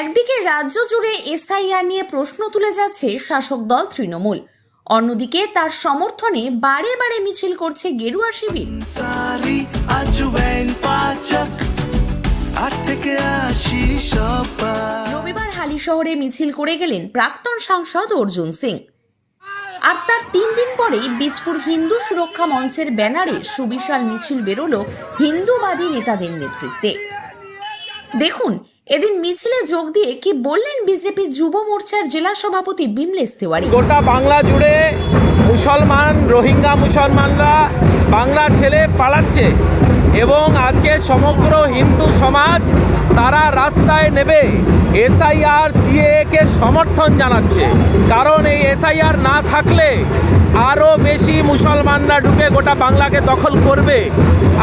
একদিকে রাজ্য জুড়ে এসআইআর নিয়ে প্রশ্ন তুলে যাচ্ছে শাসক দল তৃণমূল। অন্যদিকে তার সমর্থনে বারে বারে মিছিল করছে গেরুয়া শিবির। আট থেকে আশি রবিবার শহরে মিছিল করে গেলেন প্রাক্তন সাংসদ অর্জুন সিং। আর তার তিন দিন পরেই বীজপুর হিন্দু সুরক্ষা মঞ্চের ব্যানারে সুবিশাল মিছিল বেরোলো হিন্দুবাদী নেতাদের নেতৃত্বে। দেখুন, এদিন মিছিলে যোগ দিয়ে কি বললেন বিজেপি যুব মোর্চার জেলা সভাপতি বিমলেশ তিওয়ারি? গোটা বাংলা জুড়ে মুসলমান, রোহিঙ্গা মুসলমানরা বাংলা ছেলে পালাচ্ছে। এবং আজকে সমগ্র হিন্দু সমাজ তারা রাস্তায় নেবে। এসআইআর সিএ কে সমর্থন জানাচ্ছে। কারণ এই এসআইআর না থাকলে আরও বেশি মুসলমানরা ঢুকে গোটা বাংলাকে দখল করবে।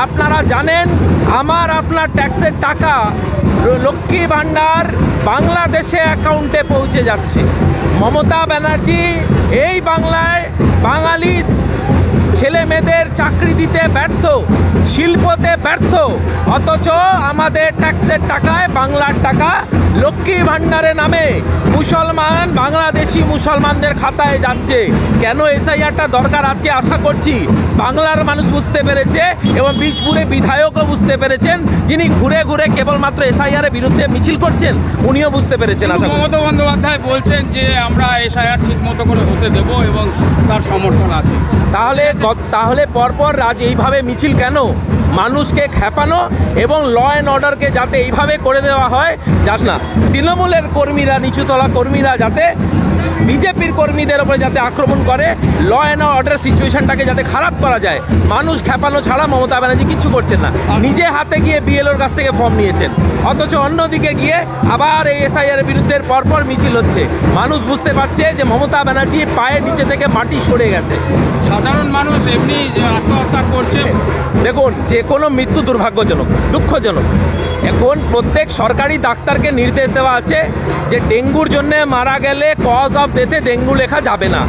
আপনারা জানেন, আমার আপনার ট্যাক্সের টাকা লক্ষ্মী ভাণ্ডার বাংলাদেশে অ্যাকাউন্টে পৌঁছে যাচ্ছে। মমতা ব্যানার্জি এই বাংলায় বাঙালি ছেলে মেয়েদের চাকরি দিতে ব্যর্থ শিল্পতে ব্যর্থ অথচ আমাদের ট্যাক্সের টাকায় বাংলার টাকা লক্ষ্মী ভাণ্ডারে নামে মুসলমান বাংলাদেশি মুসলমানদের খাতায় যাচ্ছে। কেন এসআইআরটা দরকার আজকে আশা করছি? বাংলার মানুষ বুঝতে পেরেছে এবং বীজপুরে বিধায়কও বুঝতে পেরেছেন যিনি ঘুরে ঘুরে কেবলমাত্র এসআইআর এর বিরুদ্ধে মিছিল করছেন উনিও বুঝতে পেরেছেন আশা মমতা বন্দ্যোপাধ্যায় বলছেন যে আমরা এসআইআর ঠিক মতো করে হতে দেব এবং তার সমর্থন আছে। তাহলে তাহলে পরপর রাজ এইভাবে মিছিল কেন? মানুষকে খেপানো এবং ল অ্যান্ড অর্ডারকে যাতে এইভাবে করে দেওয়া হয়, যাতে না। তৃণমূলের কর্মীরা, নিচুতলা কর্মীরা যাতে বিজেপির কর্মীদের ওপরে যাতে আক্রমণ করে ল অ্যান্ড অর্ডার সিচুয়েশনটাকে যাতে খারাপ করা যায় মানুষ খেপানো ছাড়া মমতা ব্যানার্জি কিচ্ছু করছেন না। নিজে হাতে গিয়ে বিএলওর কাছ থেকে ফর্ম নিয়েছেন। অথচ অন্যদিকে গিয়ে আবার এই এসআইআর বিরুদ্ধে পরপর মিছিল হচ্ছে। মানুষ বুঝতে পারছে যে মমতা ব্যানার্জি পায়ের নিচে থেকে মাটি সরে গেছে। সাধারণ মানুষ এমনি আত্মহত্যা করছে। দেখুন যে কোনো মৃত্যু দুর্ভাগ্যজনক দুঃখজনক। এখন প্রত্যেক সরকারি ডাক্তারকে নির্দেশ দেওয়া আছে যে ডেঙ্গুর জন্য মারা গেলে কজ অফ ডেথে ডেঙ্গু লেখা যাবে না।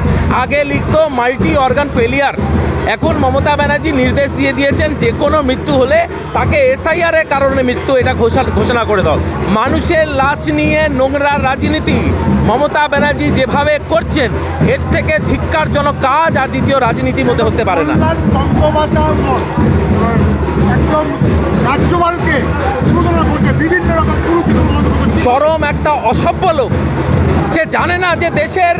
আগে লিখতো মাল্টি অর্গান ফেলিয়ার এখন মমতা ব্যানার্জি নির্দেশ দিয়ে দিয়েছেন যে কোনো মৃত্যু হলে তাকে এসআইআর এর কারণে মৃত্যু এটা ঘোষণা ঘোষণা করে দাও। মানুষের লাশ নিয়ে নোংরা রাজনীতি। মমতা ব্যানার্জি যেভাবে করছেন এর থেকে ধিক্কারজনক কাজ আর দ্বিতীয় রাজনীতির মধ্যে হতে পারে না। একদম রাজ্যপালকে বিভিন্ন রকম। চরম একটা অসভ্য লোক। সে জানে না যে দেশের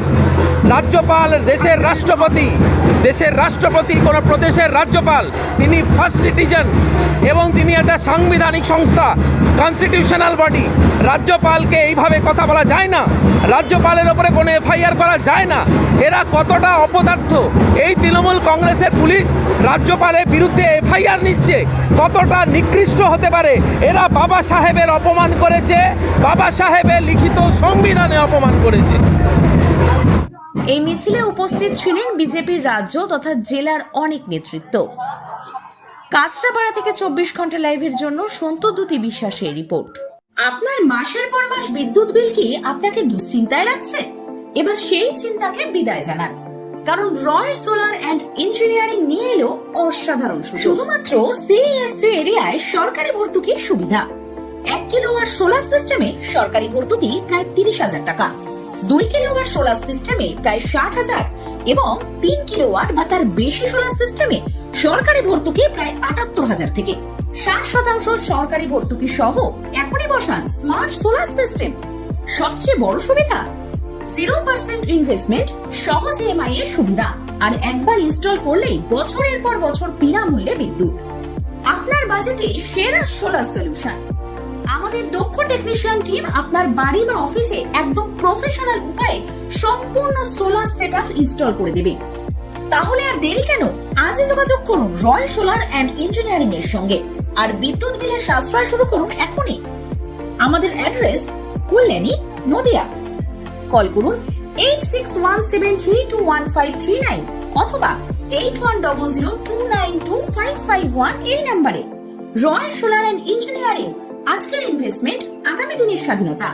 রাজ্যপাল, দেশের রাষ্ট্রপতি দেশের রাষ্ট্রপতি কোনো প্রদেশের রাজ্যপাল, তিনি ফার্স্ট সিটিজেন এবং তিনি একটা সাংবিধানিক সংস্থা কনস্টিটিউশনাল বডি রাজ্যপালকে এইভাবে কথা বলা যায় না। রাজ্যপালের ওপরে কোনো এফআইআর করা যায় না। এরা কতটা অপদার্থ? এই তৃণমূল কংগ্রেসের পুলিশ রাজ্যপালের বিরুদ্ধে এফআইআর নিচ্ছে। কতটা নিকৃষ্ট হতে পারে? এরা বাবা সাহেবের অপমান করেছে। বাবা সাহেবের লিখিত সংবিধানে অপমান করেছে। এই মিছিলে উপস্থিত ছিলেন বিজেপির রাজ্য তথা জেলার অনেক নেতৃত্ব। কাঁচরাপাড়া থেকে চব্বিশ ঘণ্টা লাইভের জন্য সন্তদ্যুতি বিশ্বাসের রিপোর্ট। আপনার মাসের পর মাস বিদ্যুৎ বিল কি আপনাকে দুশ্চিন্তায় রাখছে? এবার সেই চিন্তাকে বিদায় জানান। কারণ রয় সোলার অ্যান্ড ইঞ্জিনিয়ারিং নিয়ে এলো অসাধারণ শুধুমাত্র সিএসসি এরিয়ায় সরকারি ভর্তুকির সুবিধা। এক কিলোওয়াট সোলার সিস্টেমে সরকারি ভর্তুকি প্রায় তিরিশ হাজার টাকা। দুই কিলোওয়াট সোলার সিস্টেমে প্রায় ষাট হাজার এবং তিন কিলোওয়াট বা তার বেশি সোলার সিস্টেমে সরকারি ভর্তুকি প্রায় আটাত্তর হাজার থেকে। ষাট শতাংশ সরকারি ভর্তুকি সহ এখনই বসান স্মার্ট সোলার সিস্টেম সবচেয়ে বড় সুবিধা জিরো পার্সেন্ট ইনভেস্টমেন্ট সহজ ইএমআই এর সুবিধা। আর একবার ইনস্টল করলেই বছরের পর বছর বিনামূল্যে বিদ্যুৎ। আপনার বাজেটে সেরা সোলার সলিউশন আমাদের দক্ষ টেকনিশিয়ান টিম আপনার বাড়ি বা অফিসে একদম প্রফেশনাল উপায়ে সম্পূর্ণ সোলার সেটআপ ইনস্টল করে দেবে। তাহলে আর দেরি কেন? আজই যোগাযোগ করুন রয় সোলার অ্যান্ড ইঞ্জিনিয়ারিং এর সঙ্গে। আর বিদ্যুৎ বিলের সাশ্রয় শুরু করুন এখনই। আমাদের অ্যাড্রেস কল্যাণী, নদিয়া। কল করুন eight six one seven three two one five three nine অথবা eight one double zero two nine two five five one এই নাম্বারে রয় সোলার অ্যান্ড ইঞ্জিনিয়ারিং আজকের ইনভেস্টমেন্ট আগামী দিনের স্বাধীনতা।